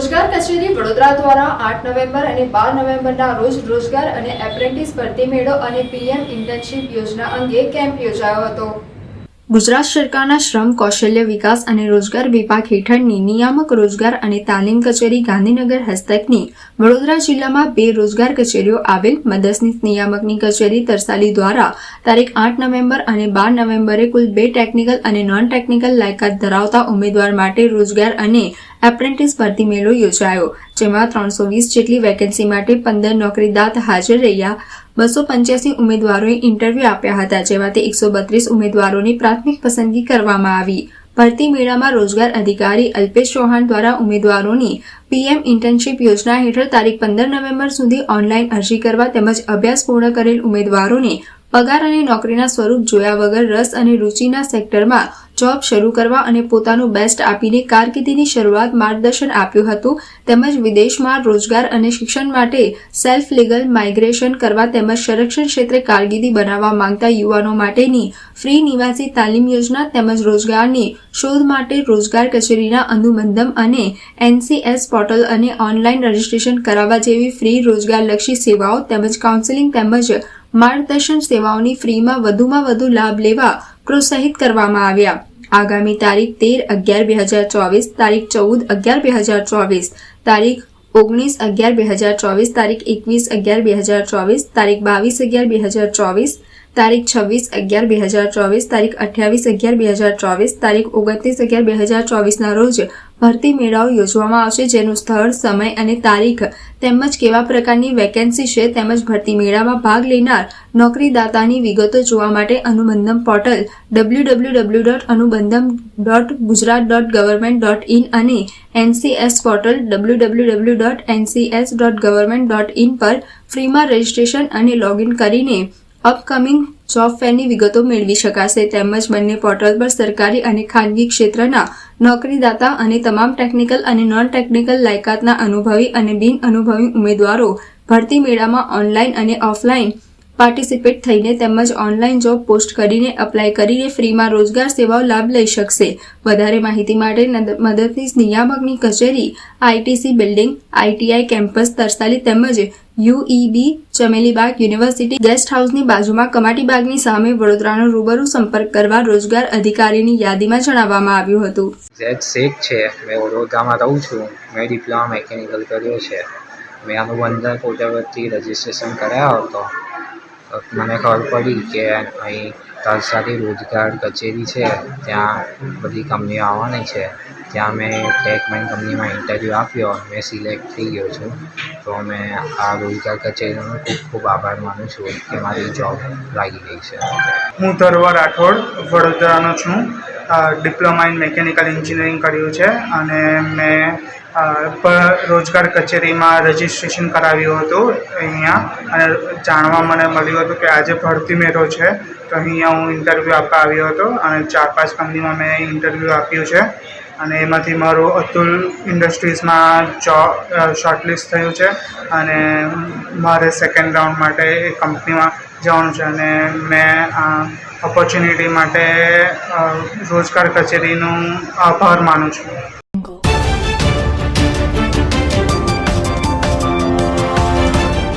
રોજગાર કચેરી વડોદરા દ્વારા આઠ નવેમ્બર અને બાર નવેમ્બરના રોજ રોજગાર અને એપ્રેન્ટિસ ભરતી મેળો અને પીએમ ઇન્ટર્નશીપ યોજના અંગે કેમ્પ યોજાયો હતો. ગુજરાત સરકારના શ્રમ, કૌશલ્ય વિકાસ અને રોજગાર વિભાગ હેઠળની નિયામક રોજગાર અને તાલીમ કચેરી ગાંધીનગર હસ્તકની વડોદરા જિલ્લામાં બે રોજગાર કચેરીઓ આવેલ. મદદનીશ નિયામકની કચેરી તરસાલી દ્વારા તારીખ આઠ નવેમ્બર અને બાર નવેમ્બરે કુલ બે ટેકનિકલ અને નોન ટેકનિકલ લાયકાત ધરાવતા ઉમેદવાર માટે રોજગાર અને એપ્રેન્ટિસ ભરતી મેળો યોજાયો, જેમાં ત્રણસો વીસ જેટલી વેકેન્સી માટે પંદર નોકરીદાત હાજર રહ્યા. બસો પંચ્યાસી ઉમેદવારોએ ઇન્ટરવ્યૂ આપ્યા હતા, જેમાંથી એકસો બત્રીસ ઉમેદવારોની પ્રાથમિક પસંદગી કરવામાં આવી. ભરતી મેળામાં રોજગાર અધિકારી અલ્પેશ ચૌહાણ દ્વારા ઉમેદવારોની પીએમ ઇન્ટર્નશીપ યોજના હેઠળ તારીખ પંદર નવેમ્બર સુધી ઓનલાઈન અરજી કરવા તેમજ અભ્યાસ પૂર્ણ કરેલ ઉમેદવારોને પગાર અને નોકરીના સ્વરૂપ જોયા વગર રસ અને રુચિના સેક્ટરમાં જોબ શરૂ કરવા અને પોતાનું બેસ્ટ આપીને કારકિર્દીની શરૂઆત માર્ગદર્શન આપ્યું હતું. તેમજ વિદેશમાં રોજગાર અને શિક્ષણ માટે સેલ્ફ લીગલ માઇગ્રેશન કરવા તેમજ સંરક્ષણ ક્ષેત્રે કારકિર્દી બનાવવા માંગતા યુવાનો માટેની ફ્રી નિવાસી તાલીમ યોજના તેમજ રોજગારની શોધ માટે રોજગાર કચેરીના અનુબંધમ અને એનસીએસ પોર્ટલ અને ઓનલાઈન રજીસ્ટ્રેશન કરાવવા જેવી ફ્રી રોજગારલક્ષી સેવાઓ તેમજ કાઉન્સેલિંગ તેમજ માર્ગદર્શન સેવાઓની ફ્રીમાં વધુમાં વધુ લાભ લેવા પ્રોત્સાહિત કરવામાં આવ્યા. આગામી તારીખ તેર અગિયાર બે હજાર ચોવીસ, તારીખ ચૌદ અગિયાર બે હજાર ચોવીસ, તારીખ ઓગણીસ અગિયાર બે હજાર ચોવીસ, તારીખ એકવીસ અગિયાર બે હજાર ચોવીસ, તારીખ બાવીસ અગિયાર બે હજાર ચોવીસ, તારીખ છવ્વીસ અગિયાર બે હજાર ચોવીસ, તારીખ અઠ્યાવીસ અગિયાર બે હજાર ચોવીસ, તારીખ ઓગણત્રીસ અગિયાર બે હજાર ચોવીસના રોજ ભરતી મેળાઓ યોજવામાં આવશે, જેનું સ્થળ, સમય અને તારીખ તેમજ કેવા પ્રકારની વેકેન્સી છે તેમજ ભરતી મેળામાં ભાગ લેનાર નોકરીદાતાની વિગતો જોવા માટે Anubandham portal W W W dot Anubandham dot Gujarat dot government dot in અને NCS portal W W W dot NCS dot government dot in પર ફ્રીમાં રજિસ્ટ્રેશન અને લોગિન કરીને અપકમિંગ જોબ ફેરની વિગતો મેળવી શકાશે તેમજ બંને પોર્ટલ પર સરકારી અને ખાનગી ક્ષેત્રના નોકરીદાતા અને તમામ ટેકનિકલ અને નોન ટેકનિકલ લાયકાતના અનુભવી અને બિન અનુભવી ઉમેદવારો ભરતી મેળામાં ઓનલાઈન અને ઓફલાઈન પાર્ટિસિપેટ થઈને તેમજ ઓનલાઈન જોબ પોસ્ટ કરીને અપ્લાય કરીને ફ્રીમાં રોજગાર સેવાઓ લાભ લઈ શકશે. વધારે માહિતી માટે મદદનીશ નિયામકની કચેરી ITC building ITI campus, Tarsali તેમજ યુઈબી ચમેલીબાગ યુનિવર્સિટી ગેસ્ટ હાઉસની બાજુમાં કમાટી બાગની સામે વડોદરાનો રૂબરૂ સંપર્ક કરવા રોજગાર અધિકારીની યાદીમાં જણાવવામાં આવ્યું હતું. ઝેડ શેખ છે. મેં વડોદરામાં રહું છું. મેં ડિપ્લોમા મેકેનિકલ કર્યો છે. મેં અનુબંધન પોતે પરથી રજીસ્ટ્રેશન કરાયો હતો. મને ખબર પડી કે અહીં તલસારી રોજગાર કચેરી છે, ત્યાં બધી કંપનીઓ આવવાની છે. ત્યાં મેં ટેકમેન કંપનીમાં ઇન્ટરવ્યૂ આપ્યો, મેં સિલેક્ટ થઈ ગયો છું. તો મેં આ રોજગાર કચેરીનો ખૂબ ખૂબ આભાર માનું છું કે મારી જોબ લાગી ગઈ છે. હું તરવા રાઠોડ, વડોદરાનો છું. ડિપ્લોમા ઇન મિકેનિકલ એન્જિનિયરિંગ કર્યું છે અને મેં રોજગાર કચેરીમાં રજિસ્ટ્રેશન કરાવ્યું હતું અહીંયા અને જાણવા મને મળ્યું હતું કે આજે ભરતી મેળો છે. તો અહીંયા હું ઇન્ટરવ્યૂ આપવા આવ્યો હતો અને ચાર પાંચ કંપનીમાં મેં ઇન્ટરવ્યૂ આપ્યું છે અને એમાંથી મારું અતુલ ઇન્ડસ્ટ્રીઝમાં જો શોર્ટલિસ્ટ થયું છે અને મારે સેકન્ડ રાઉન્ડ માટે એ કંપનીમાં જવાનું છે અને મેં આ ઓપોર્ચ્યુનિટી માટે રોજગાર કચેરીનું આભાર માનું છું.